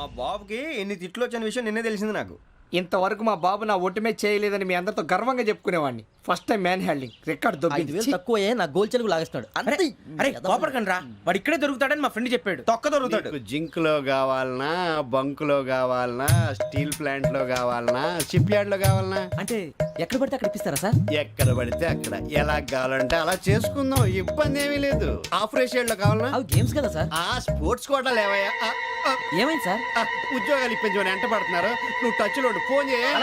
మా బాబుకి ఎన్ని తిట్లు వచ్చిన విషయం నిన్నే తెలిసింది నాకు. ఇంతవరకు మా బాబు నా ఒట్టుమే చేయలేదని మీ అందరితో గర్వంగా చెప్పుకునేవాడిని. First time man handing record ఐదు వేలు! తక్కువే నా గోల్ చెలుగు లాగేస్తున్నాడు. అంతే. అరే కోపడకండి రా వాడు ఇక్కడే దొరుకుతాడని మా ఫ్రెండ్ చెప్పాడు. తొక్క దొరుకుతాడు. జింక్లో కావాలనా బంక్లో కావాలనా స్టీల్ ప్లాంట్లో కావాలనా షిప్ యార్డ్లో కావాలనా? అంటే ఎక్కడ పడితే అక్కడ ఇప్పిస్తారా సార్? ఎక్కడ పడితే అక్కడ. ఎలా కావాలంటే అలా చేసుకుందాం. ఇబ్బంది ఏమీ లేదు. ఆపరేషన్లో కావాలనా? అవి గేమ్స్ కదా సార్. ఆ స్పోర్ట్స్ కోటా లేవయ్యా. ఆ, ఆ, ఏమైంది సార్? ఆ, ఉద్యోగాలు ఇప్పించమని ఎంట పడుతున్నారు నువ్వు టచ్లో ఉండు. ఫోన్ చేయ. On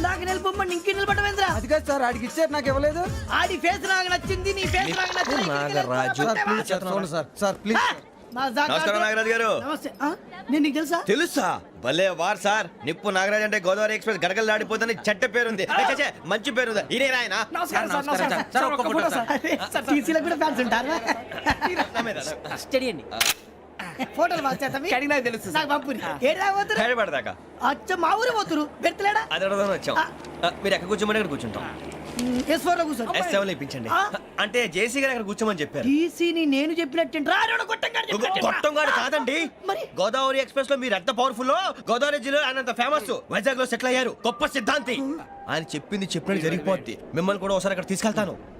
ఇందాక నిలబొమ్మని ఇంకే నిలబడమేంద్రా? అది కాదు సార్ ఆడికి ఇచ్చారు నాకు ఇవ్వలేదు. ఆడి ఫేస్ నాకు నచ్చింది నీ ఫేస్ నాకు నచ్చింది. నాగరాజు సార్ సార్ ప్లీజ్ నమస్కారం నాగరాజు గారు. నమస్తే. ఆ? నేను నీకు తెలుసా? తెలుసా? భలే వార్ సార్. నిప్పు నాగరాజ్ అంటే గోదావరి ఎక్స్ప్రెస్ గడగలు దాడిపోతుంది చెట్ట పేరుంది. ఏ, మంచి పేరుంది. ఇదే ఆయన నమస్కారం సార్ నమస్కారం సార్. ఒక్క ఫోటో సార్ సార్ టీసీలో కూడా ఫ్యాన్స్ ఉంటారా? స్టడీ అండి. ఫోటోలు బాగా చేస్తాం కడిగి నాకు తెలుసు నాకు పంపుని ఏడు రాబోతురు హైదరాబాద్ అచ్చ మా ఊరు పోతురు. పెడతలేడా? అది అడగదామని వచ్చాం. మీరు ఎక్కడ కూర్చోమని అక్కడ కూర్చుంటాం. ఎస్ ఫోర్లో కూర్చోండి. ఎస్ సెవెన్ ఇప్పించండి. ఆ? అంటే జేసీ గారు అక్కడ కూర్చోమని చెప్పారు. టీసీని నేను చెప్పినట్టు రాడు గొట్టంగాడు చెప్పినట్టు గొట్టం గారు కాదండి. మరి? గోదావరి ఎక్స్ప్రెస్లో మీరు ఎంత పవర్ఫుల్ గోదావరి జిల్లా ఆయన అంత ఫేమస్ వైజాగ్లో సెటిల్ అయ్యారు. గొప్ప సిద్ధాంతి. ఆయన చెప్పింది చెప్పినట్టు జరిగిపోద్ది. మిమ్మల్ని కూడా ఒకసారి అక్కడ తీసుకెళ్తాను.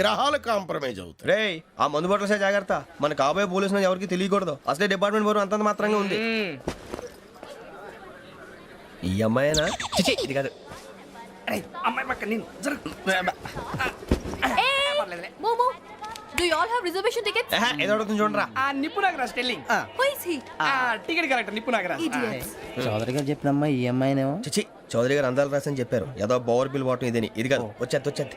గ్రహాలు కాంప్రమైజ్ అవుతాయి. రేయ్ ఆ మందు బాటలసే జాగ్రత్త? మన కాబోయే పోలీసులు ఎవరికి తెలియకూడదు. అసలే డిపార్ట్మెంట్ బోరు అంతంత మాత్రంగా ఉంది. ఈ అమ్మాయినా? చిచి, ఇది కాదు. అమ్మాయి పక్క నేను. Momo you all have reservation tickets ఏహే, ఏదో అడుగుతుంది చూడరా. ఆ నిప్పు Nagaraj telling who is he ఆ టికెట్ కరెక్ట్ నిప్పు నాగరాజ్. ఇడియట్స్ చౌదరి గారు చెప్పినమ్మా ఈ అమ్మాయినేమో. చిచి చౌదరి గారు అందాలు రాసని చెప్పారు. ఏదో బోర్ బిల్ బాటం ఇదని. ఇది కాదు వచ్చేది వచ్చేది.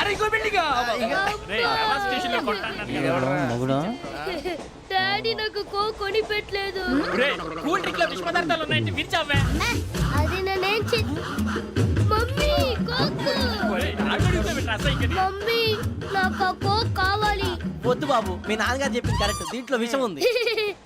అరే ఇంకో బిల్డింగ్ డాడీ నాకు కో కొని పెట్టలేదు కూల్ డ్రింక్లో విష పదార్థాలు ఉన్నాయంటే విరిచావే. అది నేనేం మమ్మీ కోక్. మమ్మీ నాకు ఆ కోక్ కావాలి. వద్దు బాబు మీ నాన్నగారు చెప్పింది కరెక్ట్ దీంట్లో విషయం ఉంది.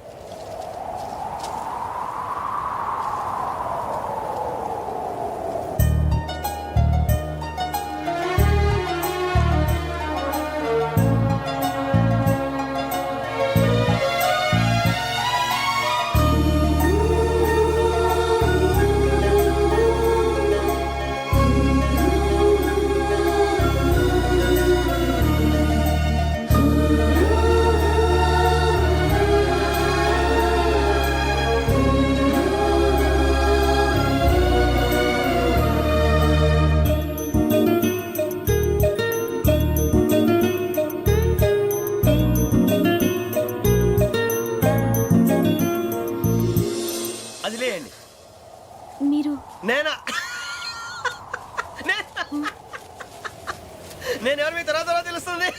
నేను ఎవరు మీ తర్వాత తర్వాత తెలుస్తుంది?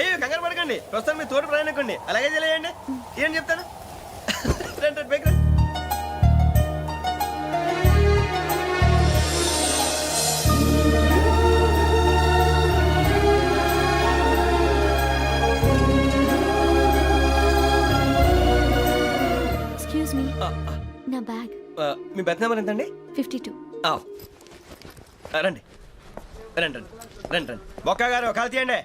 అయ్యో కంగారు పడకండి. ప్రస్తుతం మీ తోటి ప్రయాణకండి అలాగే తెలియండి ఏం చెప్తాను రండి రండి పైకి రండి. ఎక్స్క్యూజ్ మీ నా బ్యాగ్. మీ బెత్ నెంబర్ ఎంతండి? ఫిఫ్టీ టూ రండి. రండి రండి రండి రండి. బొక్క గారు కాల్ తీయండి.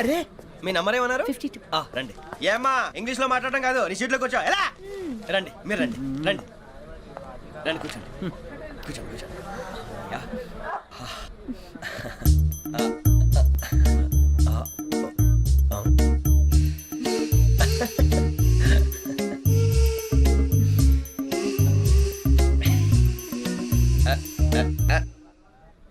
అరే! మీ నంబర్ ఏమన్నారు? Fifty two. ఆ, రండి. ఏమ్మా ఇంగ్లీష్లో మాట్లాడడం కాదు నీ సీట్లో కూర్చో. ఎలా? రండి మీరు రండి రండి. రండి కూర్చోండి. కూర్చోండి కూర్చోండి. యా.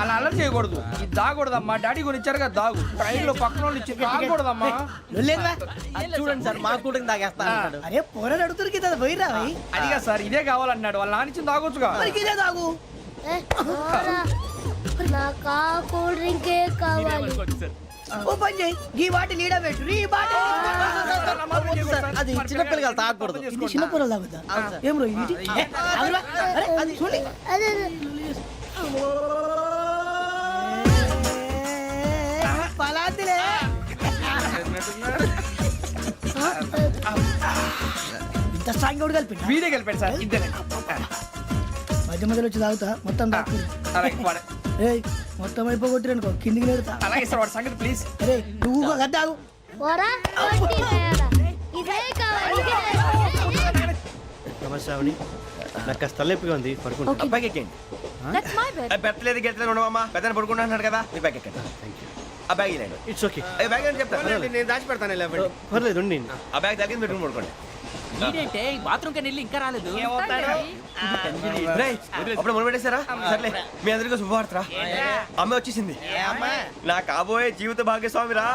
అలా అలర్ట్ చేయకూడదు. ఇది దాగకూడదమ్మా. డాడీ కొని ఇచ్చారు కదా దాగు. ట్రైన్లో పక్కన వాళ్ళు ఇచ్చి దాగకూడదమ్మా చూడండి సార్ మా కూడా తాగేస్తా అరే పోరాడు అడుగుతారు కదా పోయిరా అదిగా సార్ ఇదే కావాలన్నాడు. వాళ్ళ నానిచ్చింది తాగొచ్చుగా. ఇదే తాగు. నాకు ఆ కూల్ డ్రింకే కావాలి. ఓ పని చేయి. ఈ లీడ పెట్టు. ఈ బాటి అది చిన్నపిల్లలు తాగకూడదు. ఇది తాగుతా ఏం రో ఇది. అరే, అది చూడండి. పలాతిలే. ఇంత స్ట్రాంగ్ కూడా కలిపి వీడే గెలిపాడు సార్ ఇద్దరే. మధ్య మధ్యలో వచ్చి తాగుతా మొత్తం తాగు ఏయ్ మొత్తం అయిపోగొట్టిరు అనుకో కిందికి నేడుతా అలాగే సార్ వాడు సంగతి ప్లీజ్ అరే నువ్వు కదా తాగు పోరా? వట్టి తేడా. ఇదే కావాలి ఇదే. నమస్తే శ్రావణి. నాకు కాస్త తలెప్పిగా ఉంది పడుకుంటా అబ్బాయికి ఎక్కండి దట్స్ మై బెడ్ ఆ, పెట్టలేదు గెట్టలేదు ఉండవమ్మా. పెద్దని పడుకుంటున్నాడు కదా మీ బ్యాగ్ ఎక్కండి ఆ బ్యాగ్ ఇలాండి ఇట్స్ ఓకే ఏ బ్యాగ్ అని చెప్తాను నేను దాచి పెడతాను పర్లేదు ఆ బ్యాగ్ తగ్గింది పెట్టుకుని పడుకోండి. ఏంటంటే బాత్రూమ్ కని వెళ్ళి ఇంకా రాలేదు. అప్పుడు మొదలు పెట్టేశారా? సర్లే మీ అందరికీ శుభవార్తరా అమ్మ వచ్చేసింది. నా కాబోయే జీవిత భాగ్యస్వామిరా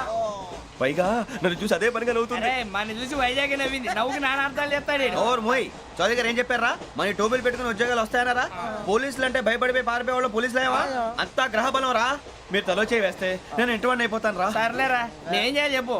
పైగా నన్ను చూసి అదే పనిగా నవ్వుతుంది. మన చూసి వైజాగ్ నవ్వింది. నవ్వుకి నాన్న అర్థాలు చెప్తాడు. ఓర్ మోయ్ చౌదరి గారు ఏం చెప్పారా? మన టోబీలు పెట్టుకుని ఉద్యోగాలు వస్తాయనరా పోలీసులు అంటే భయపడిపోయి పారిపోయే వాళ్ళు పోలీసులు ఏవా అంతా గ్రహ బలం రా. మీరు తలో చేయి వేస్తే నేను ఇంటివాడిని అయిపోతాను రా. సర్లేరా నేనేం చేయాలి చెప్పు.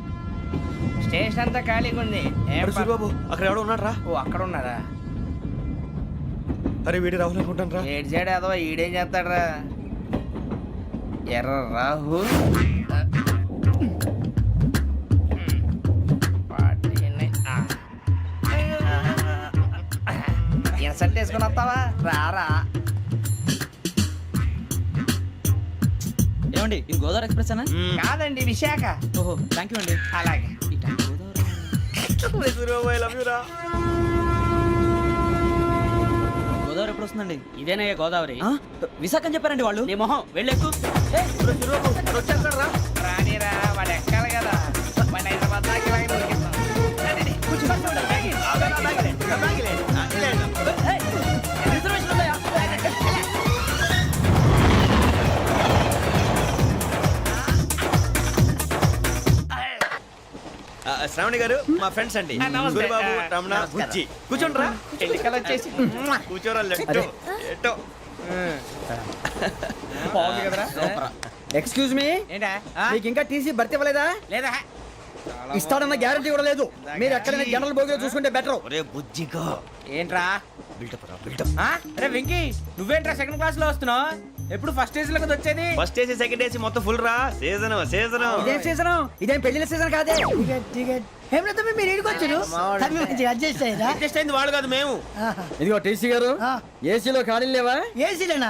స్టేషన్ అంతా ఖాళీగా ఉంది. సూరిబాబు అక్కడ ఎవడో ఉన్నాడు రా ఓ అక్కడ ఉన్నారా అరే వీడి రాహుల్ అనుకుంటాను రా ఏడు సైడ్ అదో ఈడేం చేస్తాడరా? ఎర్ర రాహుల్ ఇన్సల్ట్ వేసుకుని వస్తావా? రారా. ఏమండి? ఇది గోదావరి ఎక్స్ప్రెస్ అనా కాదండి విశాఖ. ఓహో థ్యాంక్ యూ అండి. అలాగే. గోదావరి ఎప్పుడు వస్తుందండి? ఇదేనయ్య గోదావరి. విశాఖ అని చెప్పారండి వాళ్ళు. నీ మొహం రా రానిరా వాడు ఎక్కాలి కదా. హైదరాబాద్ దాకా కూర్చో, శ్రావణి గారు మా ఫ్రెండ్స్ అండి. సూరిబాబు రమణ. బుజ్జి. రా వచ్చేసి కూర్చోరా లెట్టో. ఎట్టో. బాగుంది కదరా? ఎక్స్క్యూజ్ మీ ఏంటా? మీకు ఇంకా టీసీ భర్తీ ఇవ్వలేదా? లేదా? ఇస్తాడన్న గ్యారంటీ కూడా లేదు. మీరు ఎక్కడైనా జనరల్ బోగిలో చూసుకుంటే బెటర్ ఒరే బుజ్జిగా. ఏంట్రా? బిల్డప్ రా బిల్డప్? అరే వెంకీ నువ్వేంట్రా సెకండ్ క్లాస్లో వస్తున్నావు? ఎప్పుడు ఫస్ట్ ఏజ్లో కదా వచ్చేది? ఫస్ట్ ఏసీ సెకండ్ ఏసీ మొత్తం ఫుల్ రా. సీజన్ సీజన్ ఇదేం సీజన్ ఇదేం పెళ్ళిన సీజన్ కాదే? టికెట్ టికెట్ ఏమిటో మీరు ఇడికి వచ్చారు. అడ్జస్ట్ అయ్యారా? అడ్జస్ట్ అయింది వాళ్ళు కాదు మేము. ఇదిగో టీసీ గారు ఏసీలో ఖాళీలు లేవా? ఏసీలేనా?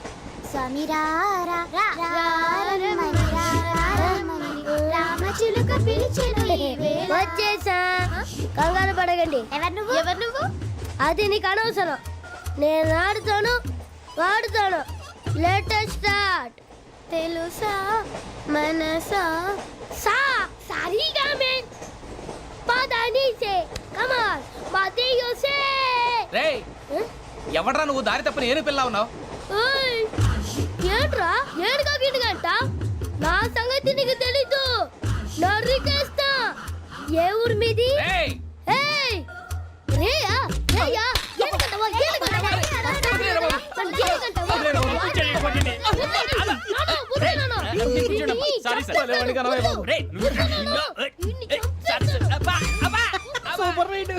వచ్చేసా కంగారు పడగండి ఎవరు నువ్వు ఎవరు నువ్వు అది నీకు అనవసరం నేను ఆడుతాను వాడుతాను లేటెస్ట్ స్టార్ట్ తెలుసా మనసా సా సారీగా పదని సే కమాన్ బాతియో సే రే ఎవడ్రా నువ్వు దారి తప్పని ఏను పిల్ల ఉన్నావు ఏంట్రా? ఏడుగా గిడుగంట నా సంగతి నీకు తెలీదు. నరికేస్తా ఏ ఊరు మీది? Super ride.